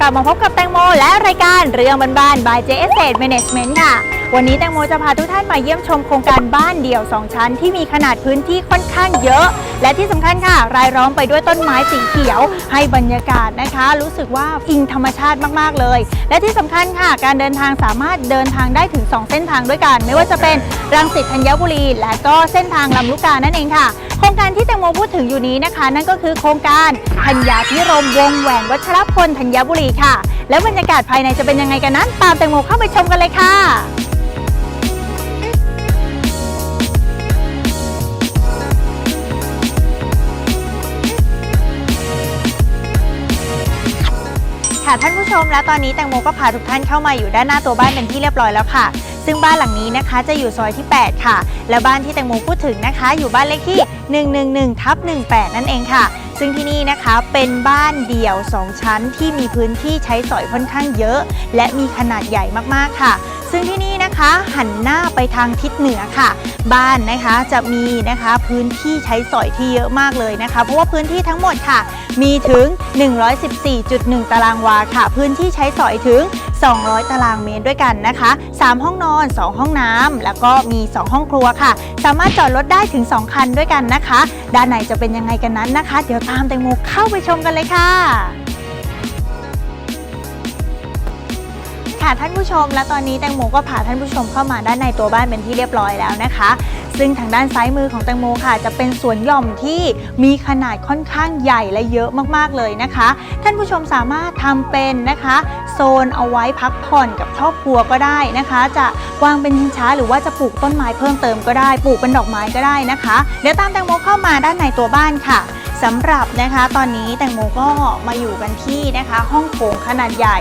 กลับมาพบกับแตงโมและรายการเรื่องบ้านๆ by JS Management ค่ะ วันนี้แตงโมจะพาทุกท่านมาเยี่ยมชมโครงการบ้านเดี่ยว 2 ชั้น ที่มีขนาดพื้นที่ค่อนข้างเยอะ และที่สำคัญค่ะ รายล้อมไปด้วยต้นไม้สีเขียว ให้บรรยากาศนะคะ รู้สึกว่าอิงธรรมชาติมากๆเลย และที่สำคัญค่ะ การเดินทางสามารถเดินทางได้ถึง 2 เส้นทางด้วยกัน ไม่ว่าจะเป็นรังสิตธัญบุรี และก็เส้นทางลำลูกกานั่นเองค่ะโครงการที่แตงโมพูดถึงอยู่นี้นะคะ นั่นก็คือโครงการธัญญาพิรมวงแหวนวัชรพลธัญบุรีค่ะ แล้วบรรยากาศภายในจะเป็นยังไงกันนั้น ตามแตงโมเข้าไปชมกันเลยค่ะ ท่านผู้ชม และตอนนี้แตงโมก็พาทุกท่านเข้ามาอยู่ด้านหน้าตัวบ้านเป็นที่เรียบร้อยแล้วค่ะ ซึ่งบ้านหลังนี้นะคะจะอยู่ซอยที่ 8 ค่ะ และบ้านที่แตงโมพูดถึงนะคะ อยู่บ้านเลขที่ 111ทับ18 นั่นเองค่ะ ซึ่งที่นี่นะคะเป็นบ้านเดี่ยว 2 ชั้นที่มีพื้นที่ใช้สอยค่อนข้างเยอะ และมีขนาดใหญ่มากๆค่ะ ซึ่งที่นี่นะคะหันหน้าไปทางทิศเหนือค่ะ บ้านนะคะจะมีนะคะพื้นที่ใช้สอยที่เยอะมากเลยนะคะ เพราะว่าพื้นที่ทั้งหมดค่ะ มีถึง 114.1 ตารางวาค่ะ พื้นที่ใช้สอยถึง 200 ตารางเมตรด้วยกันนะคะ 3 ห้องนอน 2 ห้องน้ำแล้วก็มี 2 ห้องครัวค่ะ สามารถจอดรถได้ถึง 2 คันด้วยกันนะคะ ด้านในจะเป็นยังไงกันนั้นนะคะ เดี๋ยวตามแตงโมเข้าไปชมกันเลยค่ะค่ะท่านผู้ชมและตอนนี้แตงโมก็พาท่านผู้ชมเข้ามาด้านในตัวบ้านเป็นที่เรียบร้อยแล้วนะคะ ซึ่งทางด้านซ้ายมือของแตงโมค่ะ จะเป็นสวนหย่อมที่มีขนาดค่อนข้างใหญ่และเยอะมากๆเลยนะคะ ท่านผู้ชมสามารถทำเป็นนะคะ โซนเอาไว้พักผ่อนกับครอบครัวก็ได้นะคะ จะวางเป็นชิงช้าหรือว่าจะปลูกต้นไม้เพิ่มเติมก็ได้ปลูกเป็นดอกไม้ก็ได้นะคะ เดี๋ยวตามแตงโมเข้ามาด้านในตัวบ้านค่ะสำหรับนะคะ ตอนนี้แตงโมก็มาอยู่กันที่นะคะ ห้องโถงขนาดใหญ่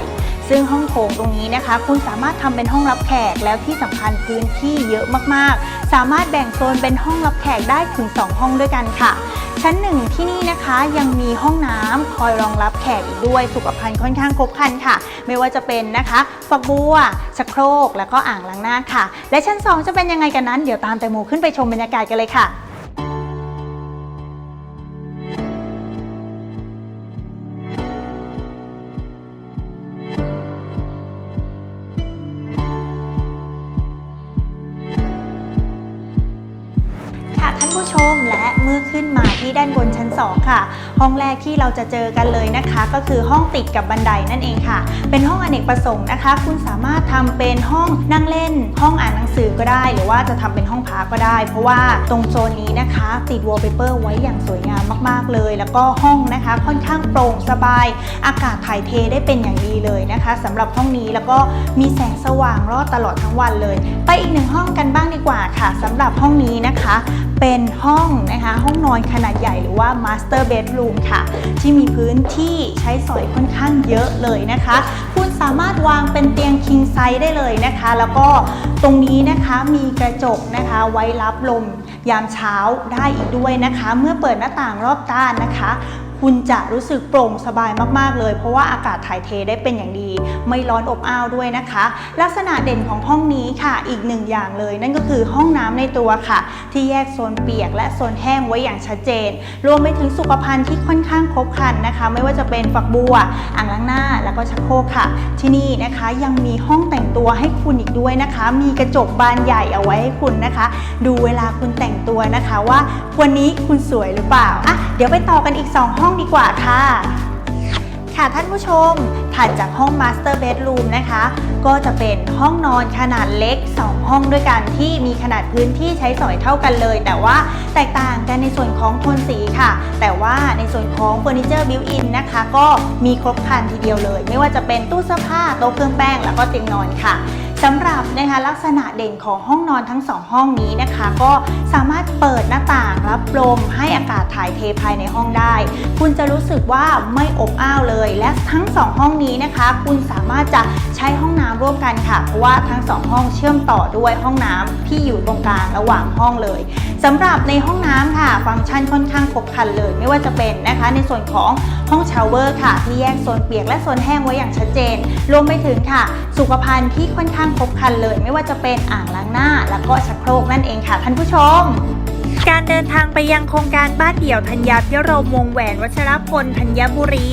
ซึ่งห้องโถงตรงนี้นะคะ คุณสามารถทำเป็นห้องรับแขกแล้วที่สำคัญพื้นที่เยอะมากๆ สามารถแบ่งโซนเป็นห้องรับแขกได้ถึง 2 ห้องด้วยกันค่ะ ชั้นหนึ่งที่นี่นะคะยังมีห้องน้ำคอยรองรับแขกอีกด้วยสุขภัณฑ์ค่อนข้างครบครันค่ะ ไม่ว่าจะเป็นนะคะฝักบัวชักโครก แล้วก็อ่างล้างหน้าค่ะ และชั้น 2 จะเป็นยังไงกันนั้นเดี๋ยวตามแตงโมขึ้นไปชมบรรยากาศกันเลยค่ะ ผู้ชม และเมื่อขึ้นมาที่ด้านบนชั้น 2 ค่ะ ห้องแรกที่เราจะเจอกันเลยนะคะ ก็คือห้องติดกับบันไดนั่นเองค่ะ เป็นห้องอเนกประสงค์นะคะ คุณสามารถทำเป็นห้องนั่งเล่น ห้องอ่านหนังสือก็ได้ หรือว่าจะทำเป็นห้องพักก็ได้ เพราะว่าตรงโซนนี้นะคะ ติดวอลเปเปอร์ไว้อย่างสวยงามมากๆเลย แล้วก็ห้องนะคะค่อนข้างโปร่งสบาย อากาศถ่ายเทได้เป็นอย่างดีเลยนะคะสำหรับห้องนี้แล้วก็มีแสงสว่างรอดตลอดทั้งวันเลย ไปอีกหนึ่งห้องกันบ้างดีกว่าค่ะสำหรับห้องนี้นะคะ เป็นห้องนะคะ ห้องนอนขนาดใหญ่หรือว่า Master Bedroom ค่ะ ที่มีพื้นที่ใช้สอยค่อนข้างเยอะเลยนะคะ คุณสามารถวางเป็นเตียง king size ได้เลยนะคะ แล้วก็ตรงนี้นะคะมีกระจกนะคะไว้รับลมยามเช้าได้อีกด้วยนะคะ เมื่อเปิดหน้าต่างรอบด้านนะคะ คุณจะรู้สึกโปร่งสบายมากๆเลย เพราะว่าอากาศถ่ายเทได้เป็นอย่างดี ไม่ร้อนอบอ้าวด้วยนะคะ ลักษณะเด่นของห้องนี้ค่ะอีกหนึ่งอย่างเลย นั่นก็คือห้องน้ำในตัวค่ะ ที่แยกโซนเปียก และโซนแห้งไว้อย่างชัดเจน รวมไปถึงสุขภัณฑ์ที่ค่อนข้างครบครันนะคะ ไม่ว่าจะเป็นฝักบัวอ่างล้างหน้าแล้วก็ชักโครกค่ะ ที่นี่นะคะยังมีห้องแต่งตัวให้คุณอีกด้วยนะคะ มีกระจกบานใหญ่เอาไว้ให้คุณนะคะ ดูเวลาคุณแต่งตัวนะคะว่าวันนี้คุณสวยหรือเปล่าอะเดี๋ยวไปต่อกันอีก 2 ห้องดีกว่าค่ะ ค่ะท่านผู้ชมถัดจากห้อง Master Bedroom นะคะ ก็จะเป็นห้องนอนขนาดเล็ก 2 ห้องด้วยกันที่มีขนาดพื้นที่ใช้สอยเท่ากันเลย แต่ว่าแตกต่างกันในส่วนของโทนสีค่ะ แต่ว่าในส่วนของเฟอร์นิเจอร์บิวอินนะคะ ก็มีครบครันทีเดียวเลย ไม่ว่าจะเป็นตู้เสื้อผ้าโต๊ะเครื่องแป้งแล้วก็เตียงนอนค่ะ สำหรับนะคะลักษณะเด่นของห้องนอนทั้งสองห้องนี้นะคะ ก็สามารถเปิดหน้าต่างรับลมให้อากาศถ่ายเทภายในห้องได้ คุณจะรู้สึกว่าไม่อบอ้าวเลย และทั้งสองห้องนี้นะคะ คุณสามารถจะใช้ห้องน้ำร่วมกันค่ะ เพราะว่าทั้งสองห้องเชื่อมต่อด้วยห้องน้ำที่อยู่ตรงกลางระหว่างห้องเลยสำหรับในห้องน้ำค่ะ ฟังก์ชันค่อนข้างครบครันเลย ไม่ว่าจะเป็นนะคะ ในส่วนของห้องชาวเวอร์ค่ะที่แยกโซนเปียกและโซนแห้งไว้อย่างชัดเจนรวมไปถึงค่ะ สุขภัณฑ์ที่ค่อนข้างครบครันเลย ไม่ว่าจะเป็นอ่างล้างหน้า แล้วก็ชักโครกนั่นเองค่ะท่านผู้ชมการเดินทางไปยังโครงการบ้านเดี่ยวธัญญาพิรมวงแหวนวัชรพลธัญบุรี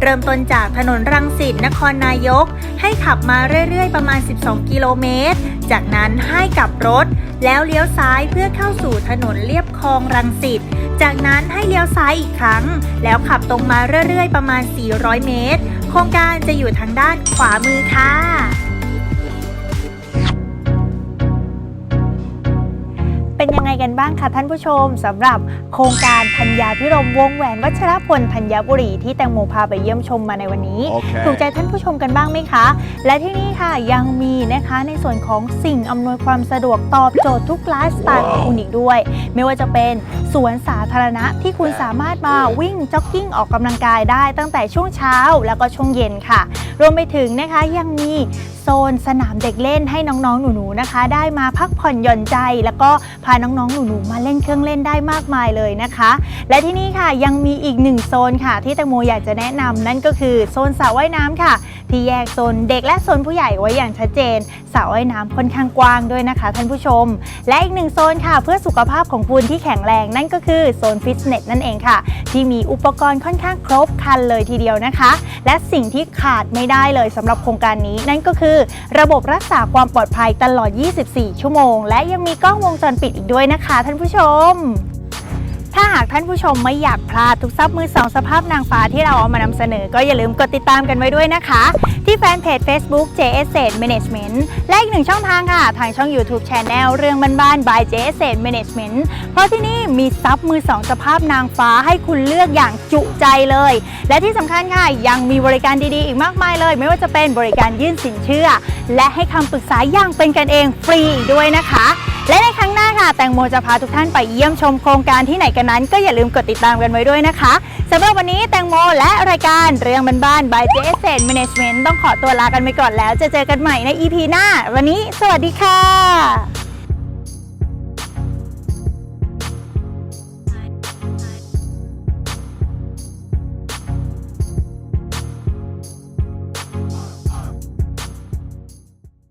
เริ่มต้นจากถนนรังสิตนครนายก ให้ขับมาเรื่อยๆ ประมาณ 12 กิโลเมตร จากนั้นให้กลับรถ แล้วเลี้ยวซ้ายเพื่อเข้าสู่ถนนเลียบคลองรังสิตจากนั้นให้เลี้ยวซ้ายอีกครั้ง แล้วขับตรงมาเรื่อยๆ ประมาณ 400 เมตร โครงการจะอยู่ทางด้านขวามือค่ะ เป็นยังไงกันบ้างคะท่านผู้ชมสำหรับโครงการธัญญาพิรมวงแหวนวัชรพลธัญบุรีที่แตงโมพาไปเยี่ยมชมมาในวันนี้โอเคถูกใจท่านผู้ชมกันบ้างไหมคะ และที่นี่ค่ะยังมีนะคะในส่วนของสิ่งอำนวยความสะดวกตอบโจทย์ทุกไลฟ์สไตล์ของคุณอีกด้วย ไม่ว่าจะเป็นสวนสาธารณะที่คุณสามารถมาวิ่งจ็อกกิ้งออกกำลังกายได้ตั้งแต่ช่วงเช้าแล้วก็ช่วงเย็นค่ะ รวมไปถึงนะคะยังมีโซน สนามเด็กเล่นให้น้องๆ หนูๆนะคะ ได้มาพักผ่อนหย่อนใจ แล้วก็พาน้องๆ หนูๆ มาเล่นเครื่องเล่นได้มากมายเลยนะคะ และที่นี่ค่ะยังมีอีกหนึ่งโซนค่ะ ที่แตงโมอยากจะแนะนำนั่นก็คือโซนสระว่ายน้ำค่ะ ที่แยกโซนเด็กและโซนผู้ใหญ่ไว้อย่างชัดเจนสระว่ายน้ำค่อนข้างกว้างด้วยนะคะ ท่านผู้ชม และอีกหนึ่งโซนค่ะ เพื่อสุขภาพของคุณที่แข็งแรงนั่นก็คือโซนฟิตเนสนั่นเองค่ะ ที่มีอุปกรณ์ค่อนข้างครบครันเลยทีเดียวนะคะ และสิ่งที่ขาดไม่ได้เลยสำหรับโครงการนี้นั่นก็คือระบบรักษาความปลอดภัยตลอด 24 ชั่วโมง และยังมีกล้องวงจรปิดอีกด้วยนะคะท่านผู้ชม ถ้าหากท่านผู้ชมไม่อยากพลาดทุกซับมือสองสภาพนางฟ้าที่เราเอามานำเสนอ ก็อย่าลืมกดติดตามกันไว้ด้วยนะคะ ที่แฟนเพจ Facebook JS Management และอีกหนึ่งช่องทางค่ะ ทางช่อง YouTube Channel เรื่องบ้านๆ by JS Management เพราะที่นี่มีซับมือสองสภาพนางฟ้าให้คุณเลือกอย่างจุใจเลย และที่สำคัญค่ะยังมีบริการดีๆ อีกมากมายเลย ไม่ว่าจะเป็นบริการยื่นสินเชื่อ และให้คำปรึกษาอย่างเป็นกันเองฟรีอีกด้วยนะคะ และในครั้งหน้าค่ะ แตงโมจะพาทุกท่านไปเยี่ยมชมโครงการที่ไหนกันนั้น ก็อย่าลืมกดติดตามกันไว้ด้วยนะคะสำหรับวันนี้แตงโมและรายการเรื่องบ้านๆ by JS Management ต้องขอตัวลากันไปก่อนแล้วจะเจอกันใหม่ใน EP หน้า วันนี้ สวัสดีค่ะ